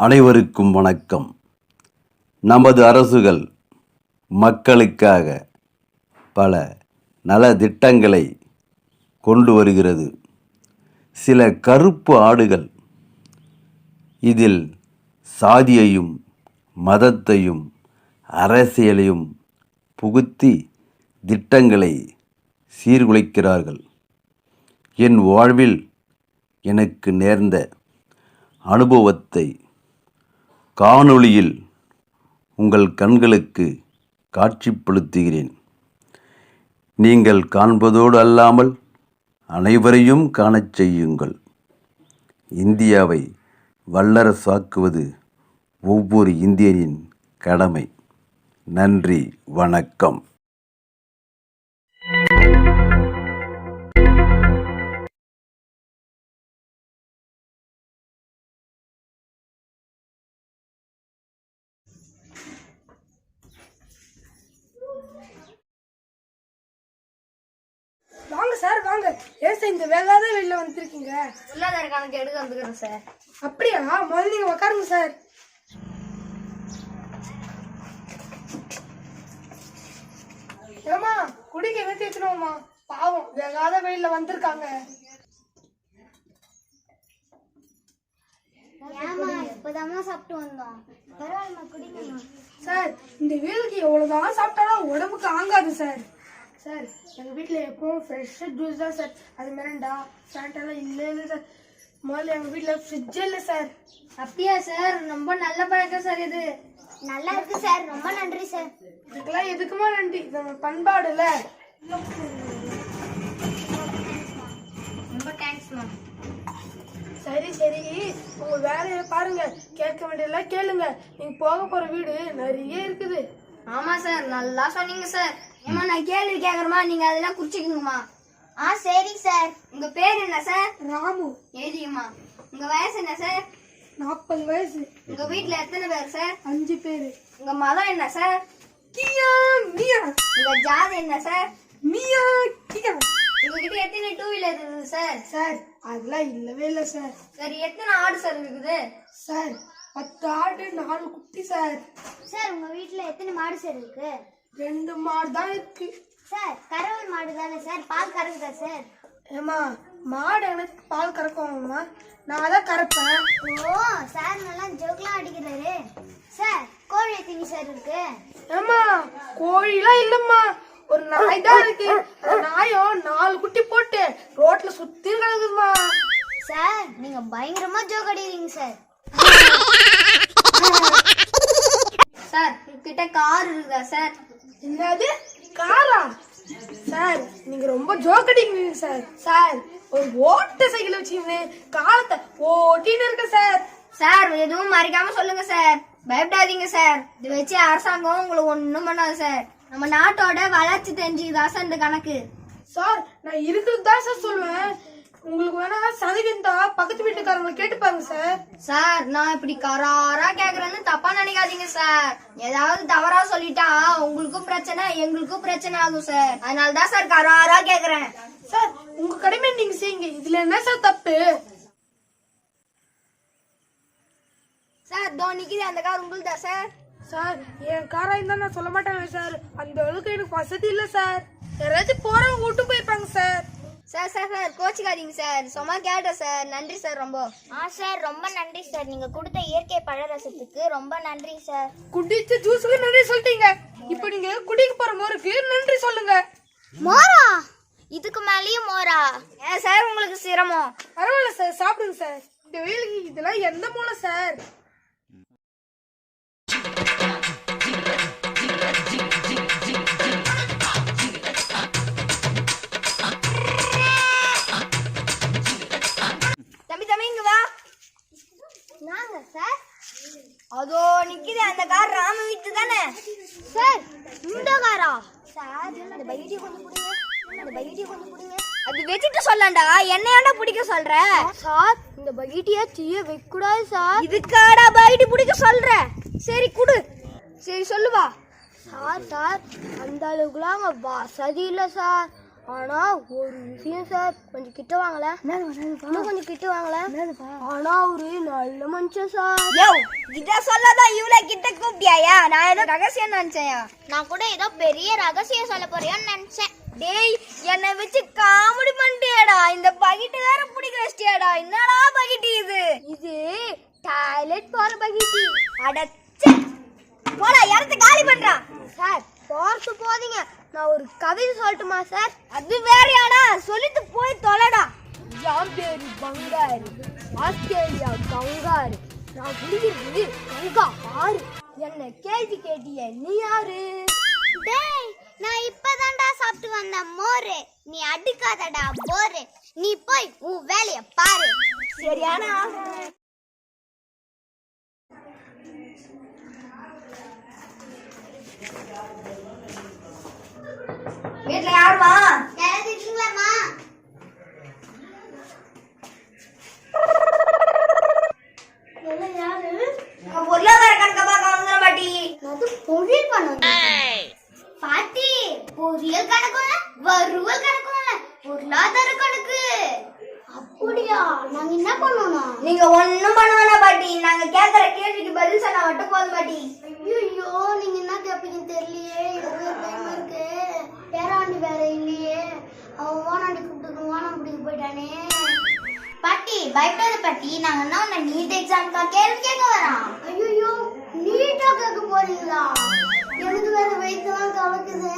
அனைவருக்கும் வணக்கம். நமது அரசுகள் மக்களுக்காக பல நல திட்டங்களை கொண்டு வருகிறது. சில கருப்பு ஆடுகள் இதில் சாதியையும் மதத்தையும் அரசியலையும் புகுத்தி திட்டங்களை சீர்குலைக்கிறார்கள். என் வாழ்வில் எனக்கு நேர்ந்த அனுபவத்தை காணொளியில் உங்கள் கண்களுக்கு காட்சிப்படுத்துகிறேன். நீங்கள் காண்பதோடு அல்லாமல் அனைவரையும் காணச் செய்யுங்கள். இந்தியாவை வல்லரசாக்குவது ஒவ்வொரு இந்தியனின் கடமை. நன்றி வணக்கம். ஏன் சார் இந்த வேகாத வெளில வந்திருக்கீங்க? பொருளாதார கணக்கு எடுக்க வந்துக்கிறோம் சார். அப்படியா? முதல்ல நீங்க உட்காருங்க சார். ஏமா குடிக்க என்ன தேய்க்கணுமா பாவம் வேகாத வெயில்ல வந்திருக்காங்க. சார் இந்த வெயிலுக்கு எவ்வளவுதான் சாப்பிட்டாலும் உடம்புக்கு ஆங்காது சார். சார் எங்க வீட்ல எப்பவும் ஃப்ரெஷ் ஜூஸ் தான் சார். அது மிரண்டா ஃபேண்டெல்லாம் இல்லை இல்லை சார். முதல்ல எங்க வீட்ல ஃப்ரிட்ஜே இல்லை சார். அப்படியா சார்? ரொம்ப நல்ல பழக்கம் சார் இது. நல்லா இருக்கு சார். ரொம்ப நன்றி சார். இதுக்கெல்லாம் எதுக்குமா நன்றி? நம்ம பண்பாடுல ரொம்ப தேங்க்ஸ்மா சரி சரி. உங்க வேலையை பாருங்க. கேட்க வேண்டியதெல்லாம் கேளுங்க. நீங்க போக போற வீடு நிறைய இருக்குது. ஆமா சார். நல்லா சொன்னீங்க சார். ஏமா நான் கேள்வி கேக்குறமா நீங்க அதெல்லாம் குறிச்சுக்கோங்கம்மா ஆ சரி சார். உங்க பேர் என்ன சார்? ராமு. எழுதிங்கம்மா உங்க வயசு என்ன சார்? நாற்பது வயசு. உங்க வீட்ல எத்தனை பேர் சார்? அஞ்சு பேரு. உங்க மதம் என்ன சார்? கியா மியா. உங்க ஜாதி என்ன சார்? மியா கியா. உங்ககிட்ட எத்தனை டூ வீலர் இருக்குது சார்? சார் அதெல்லாம் இல்லவே இல்லை சார். சரி எத்தனை ஆடு சார் இருக்குது? சார் பத்து ஆடு நாலு குட்டி சார். சார் உங்க வீட்ல எத்தனை மாடு சார் இருக்கு? ரெண்டு மாடு தான் இருக்கு. சார் கறவர் மாடு தானே சார்? பால் கறக்குதா சார்? ஏமா மாடு எனக்கு பால் கறக்குவாங்கம்மா நான் தான் கறப்பேன். ஓ சார் நல்லா ஜோக்லாம் அடிக்கிறாரு. சார் கோழி எத்தனை சார் இருக்கு? ஏமா கோழிலாம் இல்லம்மா. ஒரு நாய் தான் இருக்கு நாயும் நாலு குட்டி போட்டு ரோட்ல சுத்தி கிடக்குதுமா சார் நீங்க பயங்கரமா ஜோக் அடிக்கிறீங்க சார். இருக்குதா சார். என்னது? காரா சார் நீங்க ரொம்ப ஜோக்கடிங்க சார். சார் ஒரு ஓட்ட சைக்கிள் வச்சுக்கின்னு காலத்தை ஓட்டின்னு இருக்க சார். சார் எதுவும் மறைக்காம சொல்லுங்க சார். பயப்படாதீங்க சார். இது வச்சு அரசாங்கம் உங்களுக்கு ஒண்ணும் பண்ணாது சார். நம்ம நாட்டோட வளர்ச்சி தெரிஞ்சுக்குதா சார் இந்த கணக்கு? சார் நான் இருக்கிறது தான் சார் சொல்லுவேன். உங்களுக்கு வேணா சதவீதம் தான் பக்கத்து வீட்டுக்காரங்களை கேட்டு பாருங்க சார். சார் நான் இப்படி கராரா கேக்குறேன்னு தப்பா நினைக்காதீங்க சார். ஏதாவது தவறா சொல்லிட்டா உங்களுக்கும் பிரச்சனை எங்களுக்கும் பிரச்சனை ஆகும் சார். அதனால தான் சார் கராரா கேக்குறேன். சார் உங்க கடமை நீங்க செய்யுங்க. இதுல என்ன சார் தப்பு? சார் தோ நிக்குது அந்த கார் உங்களுதா சார்? சார் என் காரா இருந்தா நான் சொல்ல மாட்டேன் சார். அந்த அளவுக்கு எனக்கு வசதி இல்ல சார். யாராச்சும் போறவங்க விட்டு போயிருப்பாங்க சார் சார் கோச்சிக்காதீங்க சார். சும்மா கேட்டேன் சார். நன்றி சார் ரொம்ப. ஆ சார் ரொம்ப நன்றி சார். நீங்க கொடுத்த இயற்கை பழரசத்துக்கு ரொம்ப நன்றி சார். குடிச்ச ஜூஸுக்கு நன்றி சொல்லிட்டீங்க. இப்போ நீங்க குடிக்க போற மோருக்கு நன்றி சொல்லுங்க. மோரா? இதுக்கு மேலேயும் மோரா? ஏன் சார் உங்களுக்கு சிரமம்? பரவாயில்ல சார் சாப்பிடுங்க சார். இந்த வெயிலுக்கு இதெல்லாம் எந்த மூலை சார்? சொல்லண்டா என்னையாண்டா பிடிக்க சொல்ற? சார் இந்த பைடிய தீய வைக்க கூடாது சார். இதுக்காடா பைடி பிடிக்க சொல்ற? சரி குடு. சரி சொல்லுவா. சார் சார் அந்த அளவுக்குலாம் வசதி இல்லை சார். ஆனா ஒரு விஷயம் சார். கொஞ்சம் கிட்ட வாங்கல. இன்னும் கொஞ்சம் கிட்ட வாங்கல. ஆனா அவரு நல்ல மனுஷன் சார். யோ கிட்ட சொல்லதான் இவ்வளவு கிட்ட கூப்பிட்டியாயா? நான் ஏதோ ரகசியம் நினைச்சேன் நான் கூட ஏதோ பெரிய ரகசியம் சொல்ல போறியோன்னு நினைச்சேன். டேய் என்னை வச்சு காமெடி பண்ணிட்டியாடா? இந்த பக்கெட் வேற பிடிக்க வச்சிட்டியாடா? என்னடா பக்கெட் இது? இது டாய்லெட் போற பக்கெட் அடச்சே போடா இடத்த காலி பண்றா. சார் போறது போதீங்க. நான் ஒரு கவிதை சொல்லட்டுமா சார்? அது வேறையாடா. சொல்லிட்டு போய் தொலைடா. என் பேரு? பங்காரு ஆஸ்திரேலியா கங்காரு நான் குடிக்கிறது கங்கா. ஆறு என்ன கேள்வி கேட்டிய நீ யாரு? டேய் நான் இப்பதான்டா சாப்பிட்டு வந்த மோரு. நீ அடிக்காதடா போரு. நீ போய் உன் வேலைய பாரு. சரியானா வீட்டுல யாருமா யாராவது இருக்கீங்களாம்மா பொருளாதார கணக்க பார்க்க வந்து பாட்டி அது பொரியல் பண்ணணும் பாட்டி பொரியல் கணக்கும் இல்ல, வறுவல் கணக்கும் இல்ல, பொருளாதார கணக்கு அப்படியா நாங்க என்ன பண்ணணும் நீங்க ஒண்ணும் பண்ண வேணாம் பாட்டி நாங்க கேக்குற கேள்விக்கு பதில் சொன்னா மட்டும் போதும் பாட்டி ஐயோ நீங்க என்ன கேப்பீங்க தெரியலையே எனக்கு பயமா இருக்கு பேராண்டி வேற இல்லையே அவன் ஓனாண்டி கூப்பிட்டு ஓனான் பிடிக்க போயிட்டானே பாட்டி பயப்படாத பாட்டி நாங்க என்ன உன்னை நீட் எக்ஸாம்க்கா கேள்வி கேட்க வரோம்? ஐயோ நீட்டா கேட்க போறீங்களா? எனக்கு வேற வயிற்றுலாம் கலக்குது?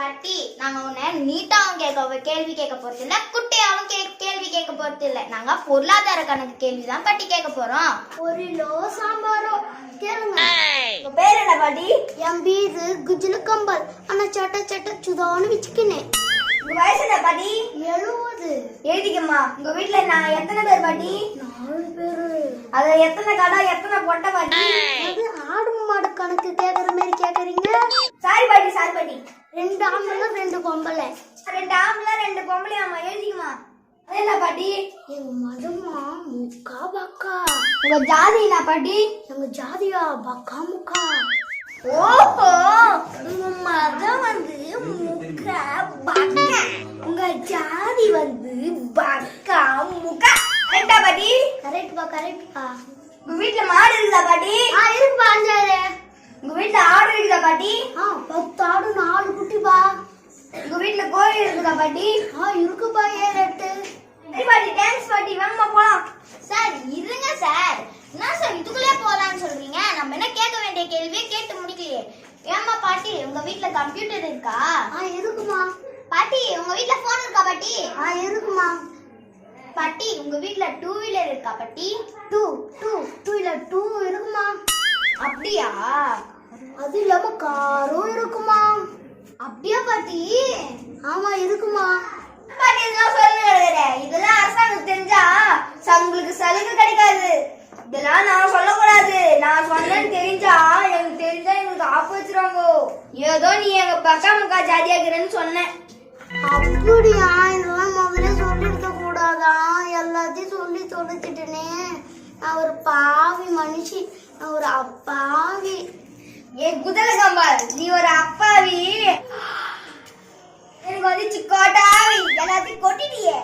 பாட்டி நாங்க உன்னை நீட்டாவும் கேட்க கேள்வி கேட்க போறது இல்ல குட்டியாவும் கே கேள்வி கேட்க போறது இல்ல. நாங்க பொருளாதார கணக்கு கேள்வி தான் பாட்டி கேட்க போறோம். பொரியலோ சாம்பாரோ? கேளுங்க. உங்க பேர் என்ன பாட்டி? என் வீடு குஜில கம்பல். ஆனா சட்ட சட்ட சுதான்னு வச்சுக்கினேன். வயசு என்ன பாட்டி? எழுபது எழுதிக்கம்மா. உங்க வீட்ல நான் எத்தனை பேர் பாட்டி? நாலு பேரு. அது எத்தனை கடை எத்தனை பொட்டை பாட்டி? அது ஆடு மாடு கணக்கு கேக்குற மாதிரி கேக்குறீங்க? சாரி பாட்டி சாரி பாட்டி. ரெண்டு ஆம்பளை ரெண்டு பொம்பளை. ரெண்டு ஆம்பளை ரெண்டு பொம்பளையாம்மா எழுதிக்கம்மா. அது என்ன பாட்டி? எங்க மதமா முக்கா பக்கா. உங்க ஜாதி என்ன பாட்டி? எங்க ஜாதியா பக்கா முக்கா. ஓஹோ உங்க மதம் வந்து முக்க பக்க. கரெக்ட்பா கரெக்ட்பா உங்க வீட்ல மாடு இருக்குதா பாட்டி? ஆ இருக்குப்பா அஞ்சாறு. உங்க வீட்ல ஆடு இருக்குதா பாட்டி? ஆ பத்து ஆடு நாலு குட்டிப்பா உங்க வீட்ல கோழி இருக்குதா பாட்டி? ஆ இருக்குப்பா ஏழு எட்டு. சரி பாட்டி தேங்க்ஸ் பாட்டி வாங்கம்மா போலாம். சார் இருங்க சார். என்ன சார் இதுக்குள்ளே போலாம்னு சொல்றீங்க? நம்ம என்ன கேட்க வேண்டிய கேள்வியே கேட்டு முடிக்கலையே. ஏம்மா பாட்டி உங்க வீட்ல கம்ப்யூட்டர் இருக்கா? ஆ இருக்குமா? பாட்டி உங்க வீட்ல போன் இருக்கா பாட்டி ஆ இருக்குமா பாட்டி உங்க வீட்ல டூ வீலர் இருக்கா பாட்டி? Two two two wheeler two இருக்குமா? அப்படியா? அது இல்லாம காரும் இருக்குமா? அப்படியா பாட்டி? ஆமா இருக்குமா? பாட்டி இதெல்லாம் சொல்லுங்க இதெல்லாம் அரசாங்கம் தெரிஞ்சா உங்களுக்கு சலுகை கிடைக்காது. இதெல்லாம் நான் சொல்லக்கூடாது. நான் சொன்னேன்னு தெரிஞ்சா எனக்கு தெரிஞ்சா எங்களுக்கு ஆப்பு வச்சிருவாங்க. ஏதோ நீ எங்க பக்கா முக்கா ஜாதியாகிறேன்னு சொன்னேன். அப்படியா எல்லாத்தையும் சொல்லி தொலைச்சிட்டனே. நான் ஒரு பாவி மனுஷி நான் ஒரு அப்பாவி. ஏ குதிரை கம்பால் நீ ஒரு அப்பாவி. எனக்கு வந்து சிக்கோட்டாவி. எல்லாத்தையும் கொட்டிட்டியே.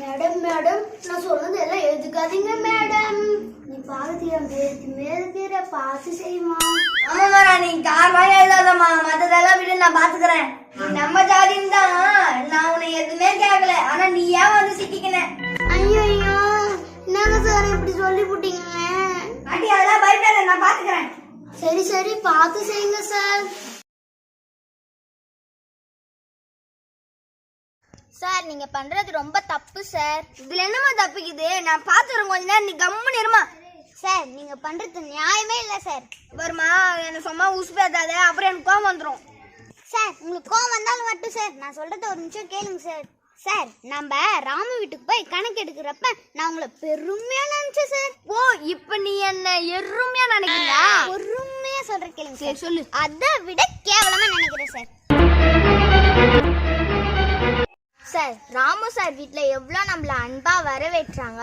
மேடம் மேடம் நான் சொன்னது எல்லாம் எழுதுக்காதீங்க மேடம். நீ பாரதியம் பேருக்கு மேற்கிற பார்த்து செய்யுமா ஆமாம்மா நான் நீ காரணம் எழுதாதம்மா மற்றதெல்லாம் விட நான் பார்த்துக்கிறேன். நம்ம ஜாதின்னு தான் இப்படி சொல்லி போட்டீங்களே? பாட்டி அதெல்லாம் பயப்படாத நான் பாத்துக்கிறேன். சரி சரி பார்த்து செய்யுங்க சார். சார் நீங்க பண்றது ரொம்ப தப்பு சார். இதுல என்னமா தப்பிக்குது? நான் பாத்துக்கிறேன் கொஞ்ச நேரம் நீ கம்முன்னு இருமா. சார் நீங்க பண்றது நியாயமே இல்ல சார். வருமா? என்ன சும்மா உசுப்பேத்தாத அப்புறம் எனக்கு கோவம் வந்துரும். சார் உங்களுக்கு கோவம் வந்தாலும் மட்டும் சார். நான் சொல்றத ஒரு நிமிஷம் கேளுங்க சார். சார் நம்ம ராமு வீட்டுக்கு போய் கணக்கு எடுக்கிறப்ப நான் உங்களை பெருமையா நினைச்சேன் சார் ஓ இப்ப நீ என்ன எருமையா நினைக்கிறியா பொறுமையா சொல்றேன் கேளுங்க சரி சொல்லு. அதை விட கேவலமா நினைக்கிறேன் சார் சார் ராமு சார் வீட்டில் எவ்வளோ நம்மள அன்பாக வரவேற்றாங்க.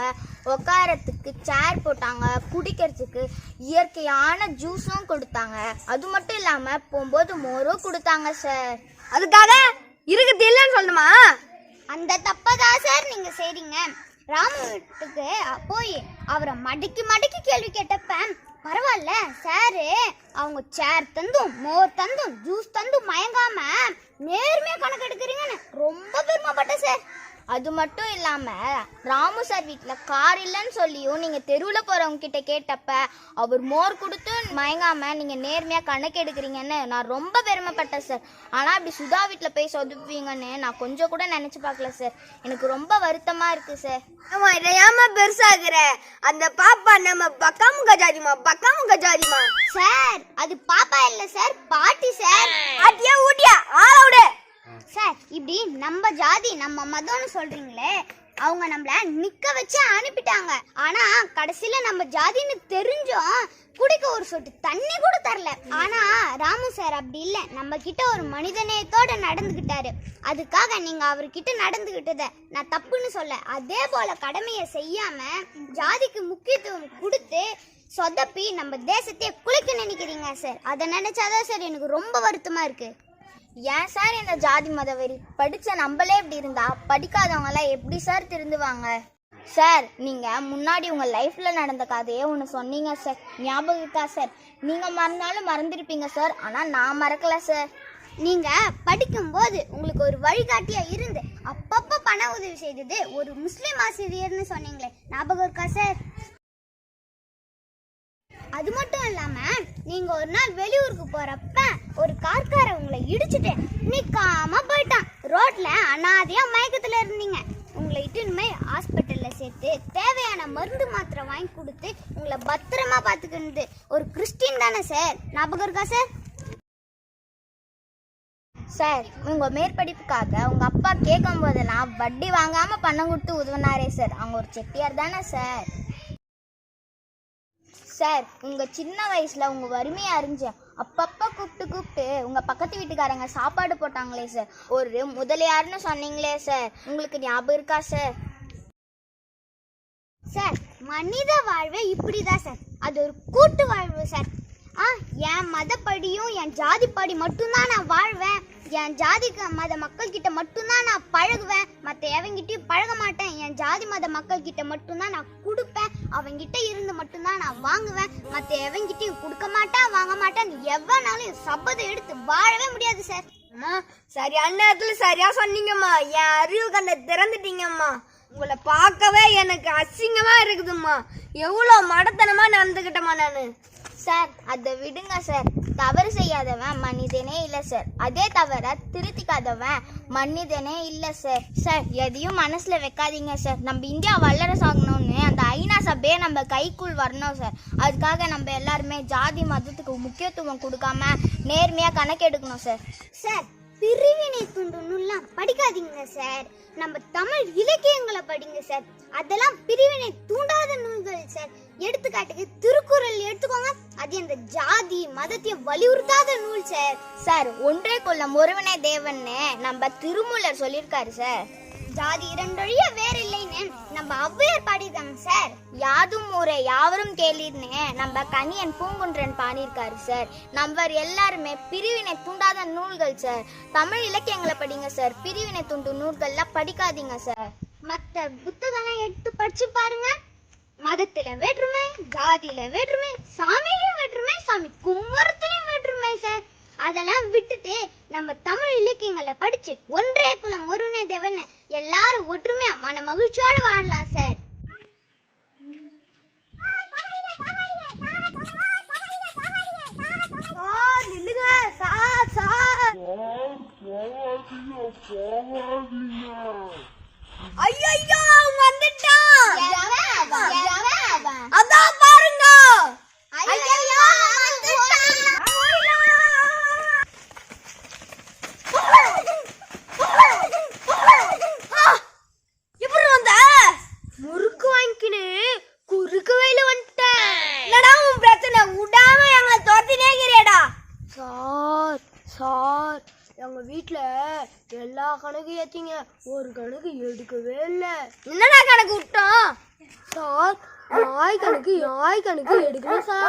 உட்காரத்துக்கு சேர் போட்டாங்க குடிக்கிறதுக்கு இயற்கையான ஜூஸும் கொடுத்தாங்க. அது மட்டும் இல்லாமல் போகும்போது மோரும் கொடுத்தாங்க சார் அதுக்காக இருக்குது அந்த தப்பை தான் சார் நீங்கள் செய்றீங்க. ராமுட்டுக்கு போய் அவரை மடக்கி மடக்கி கேள்வி கேட்டப்ப பரவாயில்ல சாரு அவங்க சேர் தந்தும் மோர் தந்தும் ஜூஸ் தந்தும் மயங்காம நேர்மையாக கணக்கு எடுக்கிறீங்கன்னு ரொம்ப பெருமைப்பட்டேன் சார். அது மட்டும் இல்லாம ராமு சார் வீட்டில் கார் இல்லைன்னு சொல்லியும் நீங்க தெருவில் போறவங்க கிட்ட கேட்டப்ப அவர் மோர் கொடுத்து மயங்காம நீங்க நேர்மையா கணக்கு எடுக்கிறீங்கன்னு நான் ரொம்ப பெருமைப்பட்டேன் சார் ஆனா அப்படி சுதா வீட்டில் போய் சொதுப்புவீங்கன்னு நான் கொஞ்சம் கூட நினைச்சு பார்க்கல சார் எனக்கு ரொம்ப வருத்தமா இருக்கு சார் ஆமா இதை ஏமா பெருசாகிற அந்த பாப்பா நம்ம பக்காமுக ஜாதிமா பக்காமுக ஜாதிமா சார் அது பாப்பா இல்ல சார் பாட்டி சார் ஆட்டியா ஊட்டியா? ஆள விடு. சார் இப்படி நம்ம ஜாதி நம்ம மதம்னு சொல்றீங்களே அவங்க நம்மள நிக்க வச்சு அனுப்பிட்டாங்க. ஆனா கடைசியில நம்ம ஜாதின்னு தெரிஞ்சும் குடிக்க ஒரு சொட்டு தண்ணி கூட தரல. ஆனா ராமு சார் அப்படி இல்ல. நம்ம கிட்ட ஒரு மனிதநேயத்தோட நடந்துகிட்டாரு. அதுக்காக நீங்க அவர்கிட்ட நடந்துகிட்டத நான் தப்புன்னு சொல்ல. அதே போல கடமையை செய்யாம ஜாதிக்கு முக்கியத்துவம் கொடுத்து சொதப்பி நம்ம தேசத்தையே குளிக்க நினைக்கிறீங்க சார். அதை நினைச்சாதான் சார் எனக்கு ரொம்ப வருத்தமா இருக்கு. ஏன் சார் இந்த ஜாதி மத வெறி? படிச்ச நம்மளே இப்படி இருந்தா படிக்காதவங்க எல்லாம் எப்படி சார் திருந்துவாங்க? சார் நீங்க முன்னாடி உங்க லைஃப்ல நடந்த கதையே ஒன்று சொன்னீங்க சார். ஞாபகம் இருக்கா சார்? நீங்க மறந்தாலும் மறந்துருப்பீங்க சார். ஆனா நான் மறக்கல சார். நீங்க படிக்கும்போது உங்களுக்கு ஒரு வழிகாட்டியா இருந்து அப்பப்ப பண உதவி செய்தது ஒரு முஸ்லீம் ஆசிரியர்னு சொன்னீங்களே. ஞாபகம் இருக்கா சார்? அது மட்டும் இல்லாம நீங்க ஒரு நாள் வெளியூருக்கு போறப்ப ஒரு கார்கார உங்களை இடிச்சுட்டு நிக்காம போயிட்டான். ரோட்ல அனாதையா மயக்கத்துல இருந்தீங்க. உங்களை இட்டுன்னு ஹாஸ்பிட்டல்ல சேர்த்து தேவையான மருந்து மாத்திரை வாங்கி கொடுத்து உங்களை பத்திரமா பாத்துக்கினது ஒரு கிறிஸ்டின் தானே சார் ஞாபகம் இருக்கா சார் சார் உங்க மேற்படிப்புக்காக உங்க அப்பா கேட்கும் போதெல்லாம் வட்டி வாங்காம பணம் கொடுத்து உதவினாரே சார் அவங்க ஒரு செட்டியார் தானே சார் சார் உங்கள் சின்ன வயசில் உங்கள் வறுமையாக இருந்துச்சு அப்பப்போ கூப்பிட்டு கூப்பிட்டு உங்கள் பக்கத்து வீட்டுக்காரங்க சாப்பாடு போட்டாங்களே சார். ஒரு முதலியார்னு சொன்னீங்களே சார். உங்களுக்கு ஞாபகம் இருக்கா சார்? சார் மனித வாழ்வே இப்படி தான் சார். அது ஒரு கூட்டு வாழ்வு சார். ஆ என் மதப்படியும் என் ஜாதிப்படி மட்டும்தான் நான் வாழ்வேன். என் ஜாதி மத மக்கள்கிட்ட மட்டும்தான் நான் பழகுவேன். மற்ற எவங்கிட்டயும் பழக மாட்டேன். என் ஜாதி மத மக்கள் கிட்ட மட்டும்தான் நான் கொடுப்பேன். அவங்கிட்ட இருந்து மட்டும்தான் நான் வாங்குவேன். மற்ற எவங்கிட்டயும் கொடுக்க மாட்டேன் வாங்க மாட்டேன் எவனாலும் சபதம் எடுத்து வாழவே முடியாது சார் அம்மா சரியான நேரத்துல சரியா சொன்னீங்கம்மா. என் அறிவு கண்ணை திறந்துட்டீங்கம்மா. உங்களை பார்க்கவே எனக்கு அசிங்கமா இருக்குதும்மா. எவ்வளவு மடத்தனமா நடந்துக்கிட்டேம்மா நானு. சார் அதை விடுங்க சார் தவறு செய்யாதவன் மனிதனே இல்லை சார் அதே தவிர திருத்திக்காதவன் மனிதனே இல்லை சார் சார் எதையும் மனசில் வைக்காதீங்க சார் நம்ம இந்தியா வல்லரசு ஆகணும்னு அந்த ஐநா சபையே நம்ம கைக்குள் வரணும் சார் அதுக்காக நம்ம எல்லாருமே ஜாதி மதத்துக்கு முக்கியத்துவம் கொடுக்காம நேர்மையாக கணக்கெடுக்கணும் சார் சார் பிரிவினை துண்டு நூல்லாம் படிக்காதீங்க சார் நம்ம தமிழ் இலக்கியங்களை படிங்க சார் அதெல்லாம் பிரிவினை தூண்டாத நூல்கள் சார் எடுத்துக்காட்டுக்கு திருக்குறள் எடுத்துக்கோங்க. அது அந்த ஜாதி மதத்தை வலியுறுத்தாத நூல் சார் சார் ஒன்றே கொல்லம் ஒருவனே தேவன்னு நம்ம திருமூலர் சொல்லியிருக்காரு சார் ஜாதி இரண்டொழிய வேற இல்லைன்னு நம்ம ஔவையார் பாடியிருக்காங்க சார் யாதும் ஊரே யாவரும் கேளீர்னு நம்ம கனியன் பூங்குன்றன் பாடியிருக்காரு சார் நம்ம எல்லாருமே பிரிவினை தூண்டாத நூல்கள் சார் தமிழ் இலக்கியங்களை படிங்க சார் பிரிவினை தூண்டும் நூல்கள்லாம் படிக்காதீங்க சார் மற்ற புத்தகம்லாம் எடுத்து படிச்சு பாருங்க. மதத்துல வேற்றுமை ஜாதியில வேற்றுமை சாமியிலும் வேற்றுமை சாமி கும்புறத்துலயும் வேற்றுமை சார். அதெல்லாம் விட்டுட்டு நம்ம தமிழ் இலக்கியங்களை படிச்சு ஒன்றே குலம் ஒருவனே தேவன் எல்லாரும் ஒற்றுமையா மன மகிழ்ச்சியோட வாழலாம் சார். சார் சார் ஐயோ வந்துட்டான். அதான் பாருங்க. ஐயையோ, எப்படி வந்த முறுக்கு வாங்கிக்கினு குறுக்கு வயல வந்துட்டேன் என்னடா உன் பிரச்சனை விடாம எங்களை துரத்தினே இருக்கிறேடா சார் சார் எங்க வீட்ல எல்லா கணக்கும் ஏத்திங்க ஒரு கணக்கு எடுக்கவே இல்லை என்னடா கணக்கு விட்டோம் சார் நாய் கணக்கு நாய் கணக்கு